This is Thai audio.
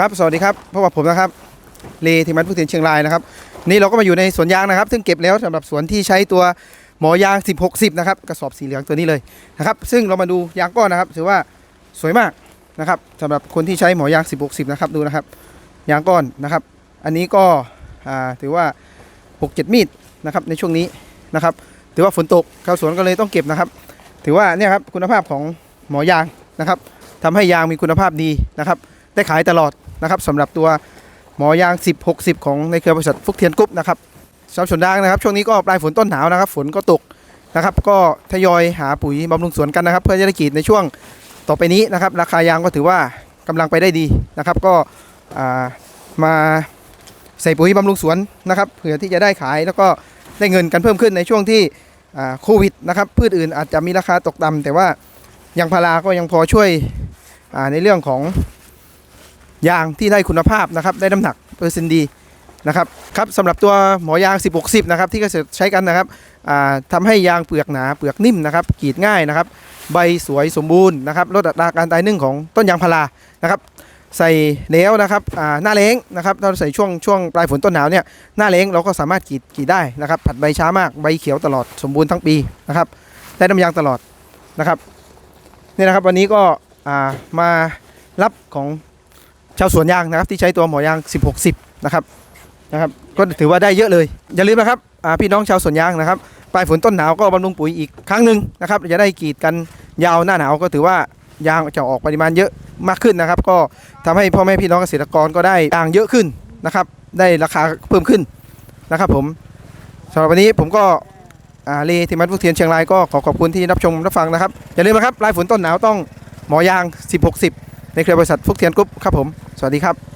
ครับสวัสดีครับพบกับผมนะครับเลธิมันผู้เทียนเชียงรายนะครับ นี่เราก็มาอยู่ในสวนยางนะครับ ซึ่งเก็บแล้วสำหรับสวนที่ใช้ตัวหมอยาง 10 60 นะครับกระสอบสีเหลืองตัวนี้เลยนะครับ ซึ่งเรามาดูยางก้อนนะครับถือว่าสวยมากนะครับสำหรับคนที่ใช้หมอยาง 10 60 นะครับดูนะครับ ยางก้อนนะครับ อันนี้ก็ถือว่า 6-7 มีดนะครับในช่วงนี้นะครับ ถือว่าฝนตกชาวสวนก็เลยต้องเก็บนะครับ ถือว่าเนี่ยครับคุณภาพของหมอยางนะครับทำให้ยางมีคุณภาพดีนะครับ ได้ขายตลอด นะครับสำหรับตัวหมอยาง 10 60 ของในเครือบริษัทฟุกเทียนกรุ๊ปนะครับชาวสวนยางนะครับ ช่วงนี้ก็ปลายฝนต้นหนาวนะครับ ฝนก็ตกนะครับ ก็ทยอยหาปุ๋ยบำรุงสวนกันนะครับ เพื่อจะได้กรีดในช่วงต่อไปนี้นะครับ ราคายางก็ถือว่ากำลังไปได้ดีนะครับ ก็มาใส่ปุ๋ยบำรุงสวนนะครับเผื่อที่จะได้ขายแล้วก็ได้เงินกันเพิ่มขึ้นในช่วงที่โควิดนะครับพืชอื่นอาจจะมีราคาตกต่ำแต่ว่ายางพาราก็ยังพอช่วยในเรื่องของ ยางที่ได้คุณภาพนะครับได้น้ำหนักเปอร์เซ็นต์ดีนะครับครับสำหรับตัวหมอยาง 10 60 นะครับที่เกษตรใช้กันนะครับทำให้ยางเปลือกหนาเปลือกนิ่มนะครับกรีดง่ายนะครับ ใบสวยสมบูรณ์นะครับลดอัตราการตายนึ่งของต้นยางพารานะครับ ใส่แล้วนะครับหน้าแล้งนะครับเราใส่ช่วงช่วงปลายฝนต้นหนาวเนี่ยหน้าแล้งเราก็สามารถกรีดกรีดได้นะครับ ผัดใบช้ามากใบเขียวตลอดสมบูรณ์ทั้งปีนะครับได้น้ำยางตลอดนะครับนี่นะครับวันนี้ก็มารับของาวสวนยางนะครับที่ใช้ตัวหมอยาง 16 10 นะครับนะครับ ก็ถือว่าได้เยอะเลย อย่าลืมนะครับพี่น้องชาวสวนยางนะครับปลายฝนต้นหนาวก็บำรุงปุ๋ยอีกครั้งหนึ่งนะครับจะได้กรีดกันยาวหน้าหนาวก็ถือว่ายางจะออกปริมาณเยอะมากขึ้นนะครับ ก็ทำให้พ่อแม่พี่น้องเกษตรกรก็ได้ยางเยอะขึ้นนะครับ ได้ราคาเพิ่มขึ้นนะครับ ผมสำหรับวันนี้ผมก็อาเลธิมันพุกเทียนเชียงรายก็ขอขอบคุณที่รับชมรับฟังนะครับอย่าลืมนะครับปลายฝนต้นหนาวต้องหมอยาง 16 10 ในเครือบริษัทฟุกเทียนกรุ๊ปครับผม สวัสดีครับ